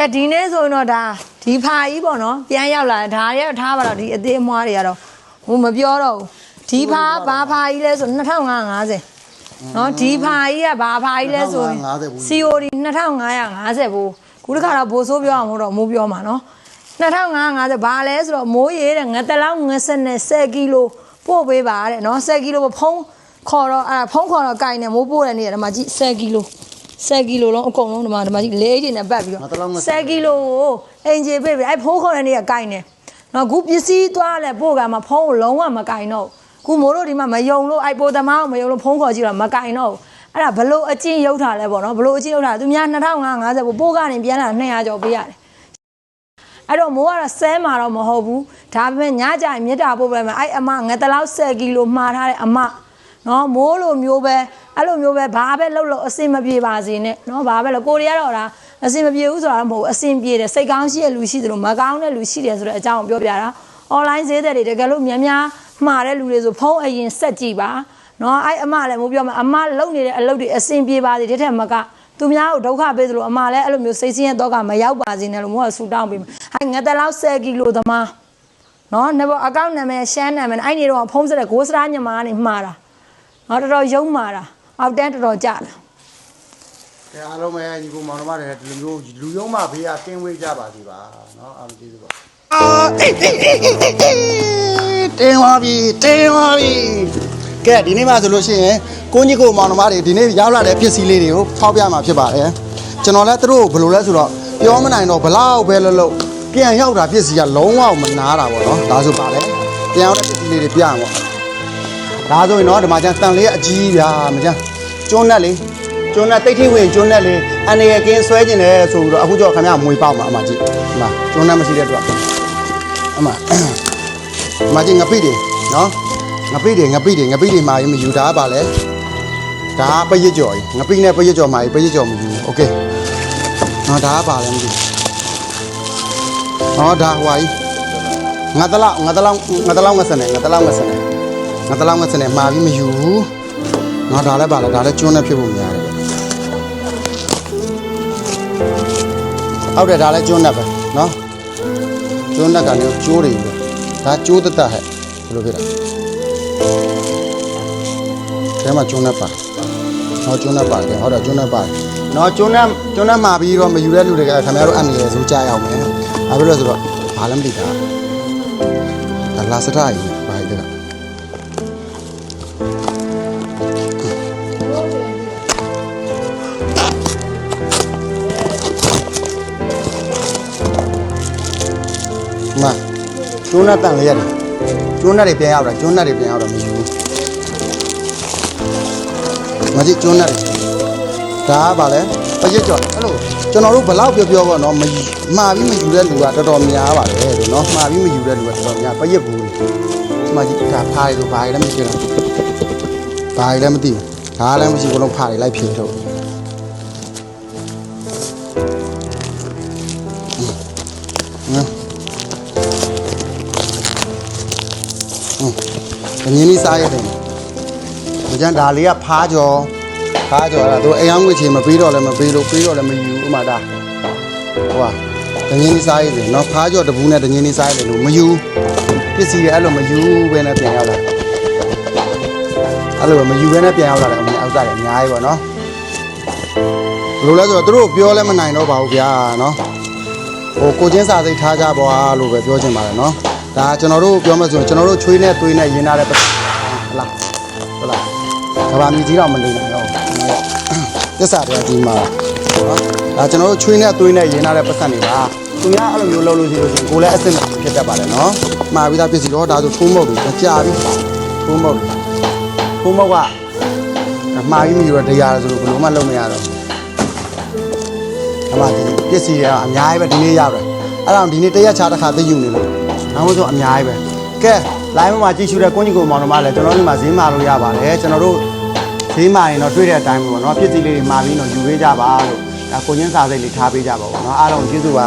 ကဲဒီနေ့ဆိုရင်တော့ဒါဒီဖာကြီးပေါ့နော်ပြန်ရောက်လာဒါရက်ထားပါတော့ဒီအသေးအမွားတွေကတော့ဟိုမပြောတော့ဘူးဒီဖာကဘာဖာကြီးလဲဆို2550နော်ဒီဖာကြီးကဘာဖာကြီးလဲဆိုရင်2550ဘူး COD 2550ဘူးခုတစ်ခါတော့ဘိုးဆိုးပြောအောင်မဟုတ်တော့မိုးပြောမှာနော်2550ဘာလဲဆိုတော့မိုးရေးတဲ့ငတလောက်ငစနဲ့10ကီလိုပို့ပေးပါတဲ့နော်10ကီလိုဖုံးခေါ်တော့အဲ့ဒါဖုံးခေါ်တော့ကင်နေမိုးပို့တဲ့နေ့ကဒီမှာကြည့်10ကီလို 10ကီလိုလုံးအကုန်လုံးဒီမှာဒီမှာကြည့်လေးတွေနဲ့ပတ်ပြီးတော့ငါတစ်လောက်ငါ10ကီလိုကိုအင်ဂျီပေးပြီးအဲ့ဖုံးခေါ်တဲ့နေ့ကကင်နေနော်ခုပစ္စည်းသွားလဲပို့ကမှာဖုံးကိုလုံးဝမကင်တော့ဘူးခုမိုးတို့ဒီမှာမယုံလို့အဲ့ပိုသမားကိုမယုံလို့ဖုံးခေါ်ကြည့်တော့မကင်တော့ဘူးအဲ့ဒါဘလို့အချင်းရုပ်ထားလဲပေါ့နော်ဘလို့အချင်းရုပ်ထားလဲသူများ2550ပို့ပို့ကနေပြန်လာ200ကျော်ပေးရတယ်အဲ့တော့မိုးကတော့ဆဲမှာတော့မဟုတ်ဘူးဒါပေမဲ့ညကြရင်မြစ်တာပို့ပဲမယ်အဲ့အမငတလောက်10ကီလိုမှားထားတဲ့အမနော်မိုးလိုမျိုးပဲ အဲ့လိုမျိုးပဲဘာပဲလှုပ်လို့အစင်မပြေပါစေနဲ့နော်ဘာပဲလို့ကိုရီးယားတော့ဒါအစင်မပြေဘူးဆိုတာတော့မဟုတ်ဘူးအစင်ပြေတယ်စိတ်ကောင်းရှိတဲ့လူရှိတယ်လို့မကောင်းတဲ့လူရှိတယ်ဆိုတဲ့အကြောင်းကိုပြောပြတာ online ဈေးတဲ့တွေတကယ်လို့များများမှားတဲ့လူတွေဆိုဖုန်းအရင်ဆက်ကြည့်ပါနော်အဲ့အမလည်းမိုးပြောမှာအမလုံနေတဲ့အလုပ်တွေအစင်ပြေပါစေတဲ့ထက်မကသူများကိုဒုက္ခပေးသလိုအမလည်းအဲ့လိုမျိုးစိတ်ဆင်းရဲတော့ကမရောက်ပါစေနဲ့လို့မိုးကဆူတောင်းပေးမှာဟိုင်ငတ်တလောက်10ကီလိုသမားနော်နဘောအကောင့်နာမည်ရှမ်းနာမည်အဲ့ဒီတော့ဖုံးစတဲ့ဂိုးစရာညမာကနေမှားတာနော်တော်တော်ယုံမာတာ အောက်တန်းတော်တော်ကြတာ ကဲအားလုံးပဲညီကိုမောင်နှမတွေဒီလိုမျိုးလူယုံမှဘေးကကင်းဝေးကြပါစီပါเนาะအားလုံးကျေးဇူးပါအာအေးအေးအေးအေးအေးတင်းပါပြီတင်းပါပြီကဲဒီနေ့မှဆိုလို့ရှိရင်ကိုကြီးကိုမောင်နှမတွေဒီနေ့ရောက်လာတဲ့ပစ္စည်းလေးတွေကိုဖောက်ပြမှာဖြစ်ပါတယ်ကျွန်တော်လည်းသူတို့ကိုဘယ်လိုလဲဆိုတော့ပြောမနိုင်တော့ဘလောက်ပဲလို့လို့ပြန်ရောက်တာပစ္စည်းကလုံးဝမနာတာပေါ့နော်ဒါဆိုပါလေပြန်ရောက်တဲ့ပစ္စည်းလေးတွေပြရမှာပေါ့ ဒါဆိုရင်တော့ဒီမှာကျန်တန်လေးအကြီးဗျာမကျန်ကျွန်းနဲ့လေကျွန်းနဲ့တိတ်ထိပ်ဝင်ကျွန်းနဲ့လေအန်ရကင်းဆွဲကျင်တယ်ဆိုပြီးတော့အခုကြောခင်ဗျာမွေပေါက်မှာအမကြည့်ဒီမှာကျွန်းနဲ့မရှိတဲ့အတွက်အမအမကြည့်ငပိတွေနော်ငပိတွေငပိတွေငပိတွေမှာရင်မယူတာပါလေဒါပရစ်ကြော်ကြီးငပိနဲ့ပရစ်ကြော်မှာပရစ်ကြော်မယူဘူးโอเคနော်ဒါကပါလဲမသိဘူးဟောဒါဟွာကြီးငါတလောက်ငါတလောက်ငါတလောက်ငါစနေငါတလောက်ငါစနေ ငါတလောက်ငါစနေမှာပြီးမယူဘူး။ငါဒါလည်းပါလားဒါလည်းကျွန်းနဲ့ဖြစ်ဖို့များတယ်။ဟုတ်တယ်ဒါလည်းကျွန်းနဲ့ပဲနော်။ကျွန်းနဲ့ကလည်းကျိုးတွေပဲ။ဒါကျိုးတတ်တတ်ဟဲ့ဘယ်လိုဖြစ်လဲ။အဲမှာကျွန်းနဲ့ပါ။နော်ကျွန်းနဲ့ပါတယ်ဟုတ်တယ်ကျွန်းနဲ့ပါတယ်။နော်ကျွန်းနဲ့ကျွန်းနဲ့မှာပြီးတော့မယူတဲ့လူတွေကခင်ဗျားတို့အန်ရယ်ဆိုကြားရအောင်မယ်။ဘာဖြစ်လို့လဲဆိုတော့ဘာလည်းမသိတာ။ဒါလာစတာကြီးပါရတဲ့ မကျွန်းနဲ့တန်လေးရတယ်ကျွန်းနဲ့တွေပြန်ရောက်တာကျွန်းနဲ့တွေပြန်ရောက်တာမယူဘူးမကြည့်ကျွန်းနဲ့တွေဒါကဗာလဲပရစ်ကြော်အဲ့လိုကျွန်တော်တို့ဘလောက်ပြောပြောပေါ့နော်မယူမှားပြီးမယူတဲ့လူကတော်တော်များပါတယ်လို့နော်မှားပြီးမယူတဲ့လူကတော်တော်များပရစ်ဘူးဒီမှာကြည့်ဒါဖားရလို့ဘာရလည်းမရှိတော့ဘာရလည်းမသိဘူးဒါလည်းမရှိဘူးလုံးဖားရလိုက်ဖြေထုတ် အငင်းလေးစားရတယ်။မကြမ်းဒါလေးကဖားကြော်ဖားကြော်အဲ့ဒါသူအယောင်ငွေချေမပေးတော့လည်းမပေးလို့ပေးတော့လည်းမယူဥမာဒါဟိုဟာတငင်းလေးစားရတယ်နော်ဖားကြော်တပူးနဲ့တငင်းလေးစားရတယ်လို့မယူပစ္စည်းတွေအဲ့လိုမယူပဲနဲ့ပြန်ရောက်လာအဲ့လိုမယူပဲနဲ့ပြန်ရောက်လာတယ်အမေအောက်စားတယ်အများကြီးပေါ့နော်ဘယ်လိုလဲဆိုတော့သူတို့ပြောလဲမနိုင်တော့ပါဘူးဗျာနော်ဟိုကိုချင်းစာစိတ်ထားကြပါလို့ပဲပြောချင်ပါတယ်နော် ဒါကျွန်တော်တို့ပြောမှဆိုရင်ကျွန်တော်တို့ချွေးနဲ့သွေးနဲ့ရင်းထားတဲ့ပတ်ဟလားဟုတ်လားကဘာမြည်ကြီးတော့မနေနိုင်တော့သစ္စာတရားကြီးမှာနော်ဒါကျွန်တော်တို့ချွေးနဲ့သွေးနဲ့ရင်းထားတဲ့ပတ်စံတွေပါသူများအဲ့လိုမျိုးလုပ်လို့ရှိလို့ရှိရင်ကိုယ်လည်းအဆင်မပြေဖြစ်တတ်ပါတယ်နော်မှာပြီးသားပစ္စည်းတော့ဒါဆိုထိုးမုတ်တွေကြာပြီထိုးမုတ်တွေထိုးမုတ်ကမှာပြီးမြည်တော့တရားဆိုလို့ဘယ်လိုမှလုပ်မရတော့အမှဒီပစ္စည်းတွေကအများကြီးပဲဒီနေ့ရောက်တယ်အဲ့ဒါဒီနေ့တရက်ချတစ်ခါသိယူနေလို့ နောက်မှဆိုအများကြီးပဲကဲ live မှာကြည့်ရှုတဲ့ကိုကြီးကိုမောင်နှမလည်းကျွန်တော်တို့ဒီမှာဈေးမာလို့ရပါတယ်ကျွန်တော်တို့ဈေးမာရင်တော့တွေ့တဲ့အတိုင်းပဲပေါ့နော်ပြစ်စီလေးတွေမာပြီးတော့ယူပေးကြပါလို့ဒါကိုချင်းစာစိတ်လေးထားပေးကြပါပေါ့နော်အားလုံးကျေးဇူးပါ